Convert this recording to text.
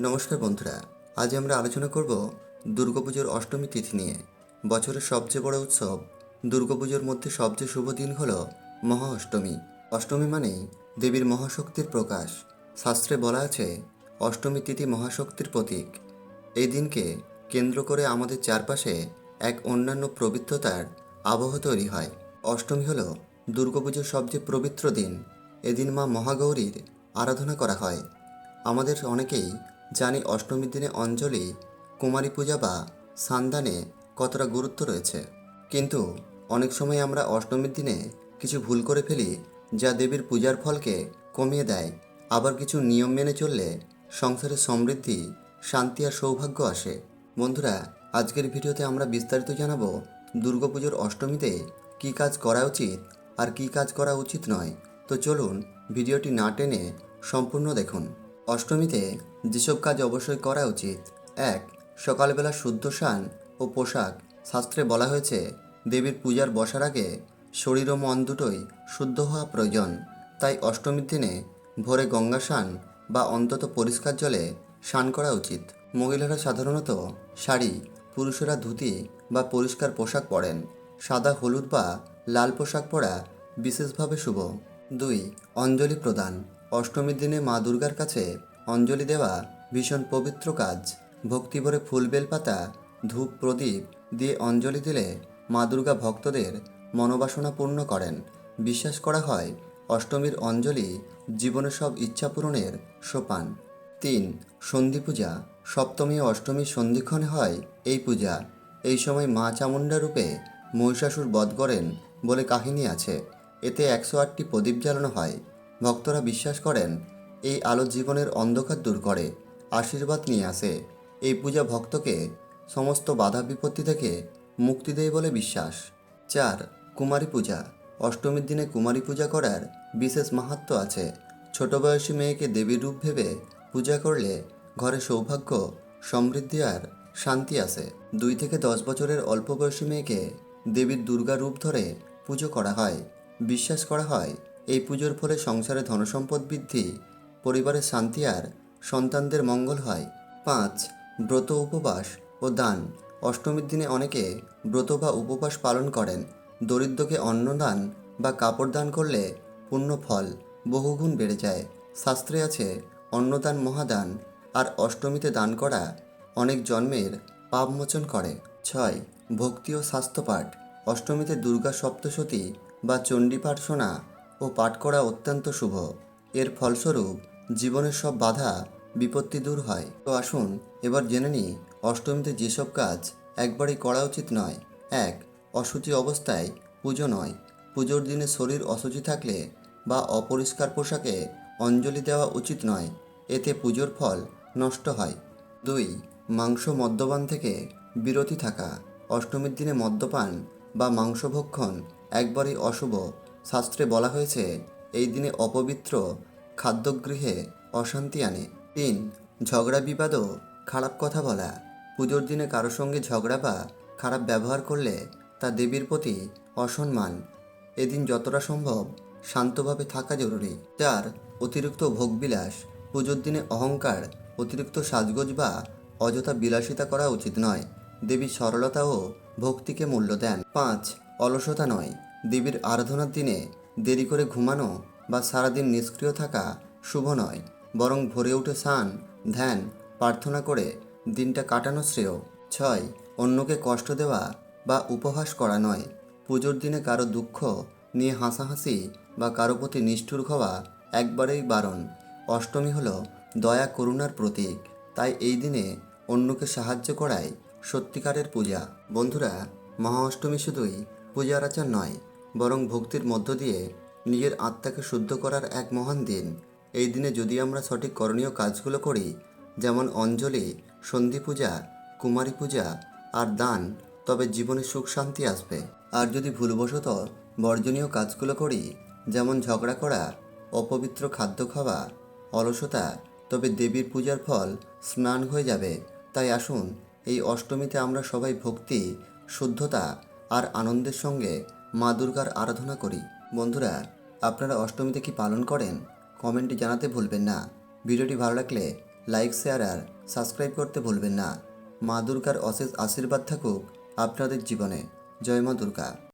নমস্কার বন্ধুরা, আজ আমরা আলোচনা করব দুর্গাপুজোর অষ্টমী তিথি নিয়ে। বছরের সবচেয়ে বড় উৎসব দুর্গাপুজোর মধ্যে সবচেয়ে শুভ দিন হল মহা অষ্টমী অষ্টমী মানেই দেবীর মহাশক্তির প্রকাশ। শাস্ত্রে বলা আছে, অষ্টমী তিথি মহাশক্তির প্রতীক। এই দিনকে কেন্দ্র করে আমাদের চারপাশে এক অন্যান্য পবিত্রতার আবহ তৈরি হয়। অষ্টমী হল দুর্গাপুজোর সবচেয়ে পবিত্র দিন। এদিন মা মহাগৌরীর আরাধনা করা হয়। আমাদের অনেকেই জানি অষ্টমীর দিনে অঞ্জলি, কুমারী পূজা বা সান্দানে কতটা গুরুত্ব রয়েছে। কিন্তু অনেক সময় আমরা অষ্টমীর দিনে কিছু ভুল করে ফেলি যা দেবীর পূজার ফলকে কমিয়ে দেয়। আবার কিছু নিয়ম মেনে চললে সংসারে সমৃদ্ধি, শান্তি আর সৌভাগ্য আসে। বন্ধুরা, আজকের ভিডিওতে আমরা বিস্তারিত জানাব দুর্গাপুজোর অষ্টমীতে কী কাজ করা উচিত আর কী কাজ করা উচিত নয়। তো চলুন ভিডিওটি না টেনে সম্পূর্ণ দেখুন। অষ্টমীতে যেসব কাজ অবশ্যই করা উচিত, এক, সকালবেলা শুদ্ধ স্নান ও পোশাক। শাস্ত্রে বলা হয়েছে, দেবীর পূজার বসার আগে শরীর ও মন দুটোই শুদ্ধ হওয়া প্রয়োজন। তাই অষ্টমীর দিনে ভোরে গঙ্গা স্নান বা অন্তত পরিষ্কার জলে স্নান করা উচিত। মহিলারা সাধারণত শাড়ি, পুরুষেরা ধুতি বা পরিষ্কার পোশাক পরেন। সাদা হলুদ বা লাল পোশাক পরা বিশেষভাবে শুভ। দুই, অঞ্জলি প্রদান। অষ্টমীর দিনে মা দুর্গার কাছে অঞ্জলি দেওয়া ভীষণ পবিত্র কাজ। ভক্তি ভরে ফুল বেলপাতা, ধূপ প্রদীপ দিয়ে অঞ্জলি দিলে মা দুর্গা ভক্তদের মনোবাসনা পূর্ণ করেন। বিশ্বাস করা হয়, অষ্টমীর অঞ্জলি জীবনের সব ইচ্ছা পূরণের সোপান। তিন, সন্ধি পূজা। সপ্তমী ও অষ্টমীর সন্ধিক্ষণে হয় এই পূজা। এই সময় মা চামুণ্ডা রূপে মহিষাসুর বধ করেন বলে কাহিনী আছে। এতে একশো আটটি প্রদীপ জ্বালানো হয়। ভক্তরা বিশ্বাস করেন এই আলো জীবনের অন্ধকার দূর করে, আশীর্বাদ নিয়ে আসে। এই পূজা ভক্তকে সমস্ত বাধা বিপত্তি থেকে মুক্তি দেয় বলে বিশ্বাস। চার, কুমারী পূজা। অষ্টমীর দিনে কুমারী পূজা করার বিশেষ মাহাত্ম্য আছে। ছোট বয়সী মেয়েকে দেবীর রূপ ভেবে পূজা করলে ঘরে সৌভাগ্য, সমৃদ্ধি আর শান্তি আসে। দুই থেকে দশ বছরের অল্প বয়সী মেয়েকে দেবীর দুর্গা রূপ ধরে পুজো করা হয়। বিশ্বাস করা হয়, এই পুজোর ফলে সংসারে ধনসম্পদ বৃদ্ধি পরিবারের শান্তি আর সন্তানদের মঙ্গল হয়। পাঁচ, ব্রত উপবাস ও দান। অষ্টমীর দিনে অনেকে ব্রত বা উপবাস পালন করেন। দরিদ্রকে অন্নদান বা কাপড় দান করলে পূর্ণ ফল বহুগুণ বেড়ে যায়। শাস্ত্রে আছে, অন্নদান মহাদান আর অষ্টমীতে দান করা অনেক জন্মের পাপমোচন করে। ছয়, ভক্তি ও স্বাস্থ্যপাঠ অষ্টমীতে দুর্গা সপ্তশতী বা চণ্ডীপাঠ শোনা ও পাঠ করা অত্যন্ত শুভ। এর ফলস্বরূপ জীবনের সব বাধা, বিপত্তি দূর হয়। তো আসুন, এবার জেনে নিই, অষ্টমীতে যেসব কাজ একবারই করা উচিত নয়। এক অসুচি অবস্থায় পুজো নয়। পুজোর দিনে শরীর অসুচি থাকলে বা অপরিষ্কার পোশাকে অঞ্জলি দেওয়া উচিত নয়। এতে পুজোর ফল নষ্ট হয়। দুই, মাংস মদ্যপান থেকে বিরতি থাকা। অষ্টমীর দিনে মদ্যপান বা মাংসভক্ষণ একবারই অশুভ। শাস্ত্রে বলা হয়েছে, এই দিনে অপবিত্র খাদ্যগৃহে অশান্তি আনে। তিন, ঝগড়া বিবাদও খারাপ কথা বলা। পুজোর দিনে কারোর সঙ্গে ঝগড়া বা খারাপ ব্যবহার করলে তা দেবীর প্রতি অসম্মান। এদিন যতটা সম্ভব শান্তভাবে থাকা জরুরি। চার, অতিরিক্ত ভোগবিলাস। পুজোর দিনে অহংকার, অতিরিক্ত সাজগোজ বা অযথা বিলাসিতা করা উচিত নয়। দেবী সরলতা ও ভক্তিকে মূল্য দেন। পাঁচ, অলসতা নয়। দেবীর আরাধনার দিনে দেরি করে ঘুমানো বা সারাদিন নিষ্ক্রিয় থাকা শুভ নয়, বরং ভোরে উঠে স্নান, ধ্যান, প্রার্থনা করে দিনটা কাটানো শ্রেয়। ছয়, অন্যকে কষ্ট দেওয়া বা উপহাস করা নয়। পুজোর দিনে কারও দুঃখ নিয়ে হাসাহাসি বা কারও প্রতি নিষ্ঠুর হওয়া একবারেই বারণ। অষ্টমী হলো দয়া করুণার প্রতীক, তাই এই দিনে অন্যকে সাহায্য করাই সত্যিকারের পূজা। বন্ধুরা মহা অষ্টমী শুধুই পূজার আচার নয়, বরং ভক্তির মধ্য দিয়ে নিজের আত্মাকে শুদ্ধ করার এক মহান দিন। এই দিনে যদি আমরা সঠিক করণীয় কাজগুলো করি, যেমন অঞ্জলি, সন্ধি পূজা, কুমারী পূজা আর দান, তবে জীবনে সুখ শান্তি আসবে। আর যদি ভুলবশত বর্জনীয় কাজগুলো করি, যেমন ঝগড়া করা, অপবিত্র খাদ্য খাওয়া, অলসতা, তবে দেবীর পূজার ফল স্নান হয়ে যাবে, তাই আসুন এই অষ্টমীতে আমরা সবাই ভক্তি, শুদ্ধতা আর আনন্দের সঙ্গে মা দুর্গার আরাধনা করি। বন্ধুরা আপনারা অষ্টমীতে কি পালন করেন, কমেন্টে জানাতে ভুলবেন না। ভিডিওটি ভালো লাগলে লাইক, শেয়ার আর সাবস্ক্রাইব করতে ভুলবেন না। মা দুর্গার অশেষ আশীর্বাদ থাকুক আপনাদের জীবনে। জয় মা দুর্গা।